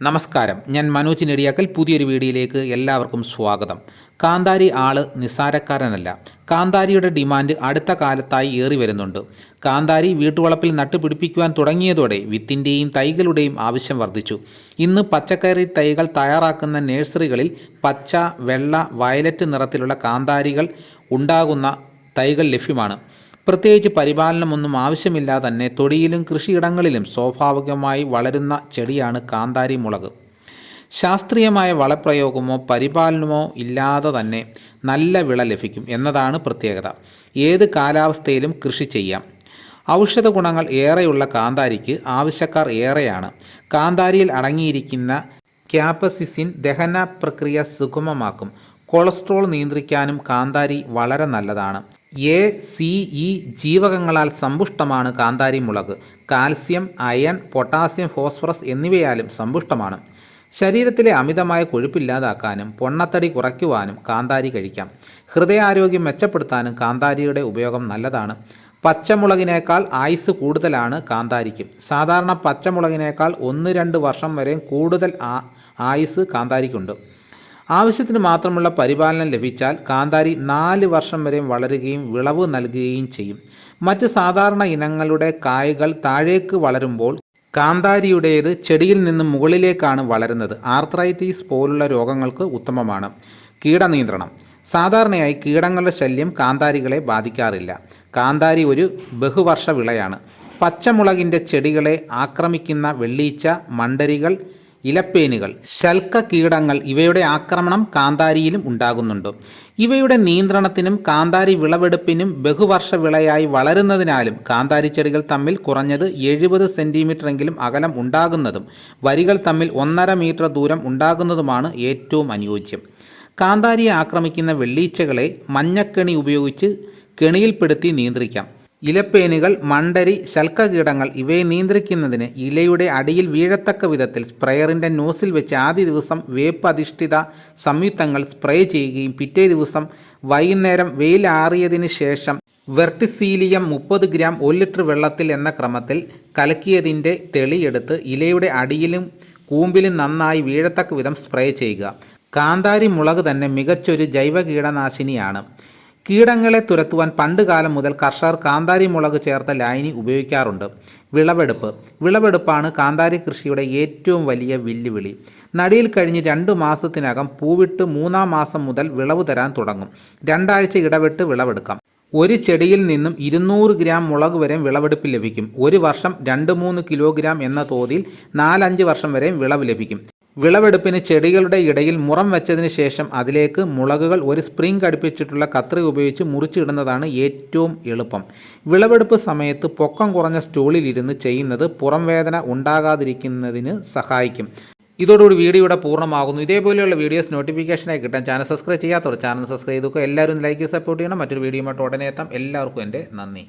നമസ്കാരം. ഞാൻ മനോജ് നെടിയാക്കൽ. പുതിയൊരു വീഡിയോയിലേക്ക് എല്ലാവർക്കും സ്വാഗതം. കാന്താരി ആൾ നിസ്സാരക്കാരനല്ല. കാന്താരിയുടെ ഡിമാൻഡ് അടുത്ത കാലത്തായി ഏറി വരുന്നുണ്ട്. കാന്താരി വീട്ടുവളപ്പിൽ നട്ടുപിടിപ്പിക്കുവാൻ തുടങ്ങിയതോടെ വിത്തിന്റെയും തൈകളുടെയും ആവശ്യം വർദ്ധിച്ചു. ഇന്ന് പച്ചക്കറി തൈകൾ തയ്യാറാക്കുന്ന നഴ്സറികളിൽ പച്ച വെള്ള വയലറ്റ് നിറത്തിലുള്ള കാന്താരികൾ ഉണ്ടാകുന്ന തൈകൾ ലഭ്യമാണ്. പ്രത്യേകിച്ച് പരിപാലനമൊന്നും ആവശ്യമില്ലാതെ തന്നെ തൊടിയിലും കൃഷിയിടങ്ങളിലും സ്വാഭാവികമായി വളരുന്ന ചെടിയാണ് കാന്താരി മുളക്. ശാസ്ത്രീയമായ വളപ്രയോഗമോ പരിപാലനമോ ഇല്ലാതെ തന്നെ നല്ല വിള ലഭിക്കും എന്നതാണ് പ്രത്യേകത. ഏത് കാലാവസ്ഥയിലും കൃഷി ചെയ്യാം. ഔഷധ ഗുണങ്ങൾ ഏറെയുള്ള കാന്താരിക്ക് ആവശ്യക്കാർ ഏറെയാണ്. കാന്താരിയിൽ അടങ്ങിയിരിക്കുന്ന ക്യാപസിസിൻ ദഹന പ്രക്രിയ സുഗമമാക്കും. കൊളസ്ട്രോൾ നിയന്ത്രിക്കാനും കാന്താരി വളരെ നല്ലതാണ്. എ സി ഇ ജീവകങ്ങളാൽ സമ്പുഷ്ടമാണ് കാന്താരി മുളക്. കാൽസ്യം അയൺ പൊട്ടാസ്യം ഫോസ്ഫറസ് എന്നിവയാലും സമ്പുഷ്ടമാണ്. ശരീരത്തിലെ അമിതമായ കൊഴുപ്പില്ലാതാക്കാനും പൊണ്ണത്തടി കുറയ്ക്കുവാനും കാന്താരി കഴിക്കാം. ഹൃദയാരോഗ്യം മെച്ചപ്പെടുത്താനും കാന്താരിയുടെ ഉപയോഗം നല്ലതാണ്. പച്ചമുളകിനേക്കാൾ ആയുസ് കൂടുതലാണ് കാന്താരിക്ക്. സാധാരണ പച്ചമുളകിനേക്കാൾ ഒന്ന് രണ്ട് വർഷം വരെ കൂടുതൽ ആയുസ് കാന്താരിക്കുണ്ട്. ആവശ്യത്തിന് മാത്രമുള്ള പരിപാലനം ലഭിച്ചാൽ കാന്താരി നാല് വർഷം വരെ വളരുകയും വിളവ് നൽകുകയും ചെയ്യും. മറ്റ് സാധാരണ ഇനങ്ങളുടെ കായകൾ താഴേക്ക് വളരുമ്പോൾ കാന്താരിയുടേത് ചെടിയിൽ നിന്ന് മുകളിലേക്കാണ് വളരുന്നത്. ആർത്രൈറ്റീസ് പോലുള്ള രോഗങ്ങൾക്ക് ഉത്തമമാണ്. കീടനിയന്ത്രണം. സാധാരണയായി കീടങ്ങളുടെ ശല്യം കാന്താരികളെ ബാധിക്കാറില്ല. കാന്താരി ഒരു ബഹുവർഷ വിളയാണ്. പച്ചമുളകിന്റെ ചെടികളെ ആക്രമിക്കുന്ന വെള്ളീച്ച മണ്ടരികൾ ഇലപ്പേനുകൾ ശൽക്ക കീടങ്ങൾ ഇവയുടെ ആക്രമണം കാന്താരിയിലും ഉണ്ടാകുന്നുണ്ട്. ഇവയുടെ നിയന്ത്രണത്തിനും കാന്താരി വിളവെടുപ്പിനും ബഹുവർഷ വിളയായി വളരുന്നതിനാലും കാന്താരി ചെടികൾ തമ്മിൽ കുറഞ്ഞത് എഴുപത് സെന്റിമീറ്ററെങ്കിലും അകലം ഉണ്ടാകുന്നതും വരികൾ തമ്മിൽ ഒന്നര മീറ്റർ ദൂരം ഉണ്ടാകുന്നതുമാണ് ഏറ്റവും അനുയോജ്യം. കാന്താരിയെ ആക്രമിക്കുന്ന വെള്ളീച്ചകളെ മഞ്ഞക്കെണി ഉപയോഗിച്ച് കെണിയിൽപ്പെടുത്തി നിയന്ത്രിക്കാം. ഇലപ്പേനുകൾ മണ്ടരി ശൽക്കകീടങ്ങൾ ഇവയെ നിയന്ത്രിക്കുന്നതിന് ഇലയുടെ അടിയിൽ വീഴത്തക്ക വിധത്തിൽ സ്പ്രെയറിന്റെ നോസിൽ വെച്ച് ആദ്യ ദിവസം വേപ്പ് അധിഷ്ഠിത സംയുക്തങ്ങൾ സ്പ്രേ ചെയ്യുകയും പിറ്റേ ദിവസം വൈകുന്നേരം വെയിലാറിയതിന് ശേഷം വെർട്ടിസീലിയം മുപ്പത് ഗ്രാം ഒരു ലിറ്റർ വെള്ളത്തിൽ എന്ന ക്രമത്തിൽ കലക്കിയതിന്റെ തെളിയെടുത്ത് ഇലയുടെ അടിയിലും കൂമ്പിലും നന്നായി വീഴത്തക്ക വിധം സ്പ്രേ ചെയ്യുക. കാന്താരി മുളക് തന്നെ മികച്ചൊരു ജൈവ കീടനാശിനിയാണ് കീടങ്ങളെ തുരത്തുവാൻ പണ്ട് കാലം മുതൽ കർഷകർ കാന്താരി മുളക് ചേർത്ത ലായനി ഉപയോഗിക്കാറുണ്ട്. വിളവെടുപ്പ്. വിളവെടുപ്പാണ് കാന്താരി കൃഷിയുടെ ഏറ്റവും വലിയ വെല്ലുവിളി. നടിയിൽ കഴിഞ്ഞ് രണ്ട് മാസത്തിനകം പൂവിട്ട് മൂന്നാം മാസം മുതൽ വിളവ് തരാൻ തുടങ്ങും. രണ്ടാഴ്ച ഇടവിട്ട് വിളവെടുക്കാം. ഒരു ചെടിയിൽ നിന്നും ഇരുന്നൂറ് ഗ്രാം മുളക് വരെ വിളവെടുപ്പ് ലഭിക്കും. ഒരു വർഷം രണ്ട് മൂന്ന് കിലോഗ്രാം എന്ന തോതിൽ നാലഞ്ച് വർഷം വരെയും വിളവ് ലഭിക്കും. വിളവെടുപ്പിന് ചെടികളുടെ ഇടയിൽ മുറം വെച്ചതിന് ശേഷം അതിലേക്ക് മുളകുകൾ ഒരു സ്പ്രിംഗ് ഘടിപ്പിച്ചിട്ടുള്ള കത്രി ഉപയോഗിച്ച് മുറിച്ചിടുന്നതാണ് ഏറ്റവും എളുപ്പം. വിളവെടുപ്പ് സമയത്ത് പൊക്കം കുറഞ്ഞ സ്റ്റൂളിൽ ഇരുന്ന് ചെയ്യുന്നത് പുറം വേദന ഉണ്ടാകാതിരിക്കുന്നതിന് സഹായിക്കും. ഇതോടുകൂടി വീഡിയോയുടെ പൂർണമാകുന്നു. ഇതേപോലെയുള്ള വീഡിയോസ് നോട്ടിഫിക്കേഷനായി കിട്ടാൻ ചാനൽ സബ്സ്ക്രൈബ് ചെയ്യാത്തവർ ചാനൽ സബ്സ്ക്രൈബ് ചെയ്തു. എല്ലാവരും ലൈക്ക് സപ്പോർട്ട് ചെയ്യണം. മറ്റൊരു വീഡിയോ ഉടനെ എത്താം. എല്ലാവർക്കും എന്റെ നന്ദി.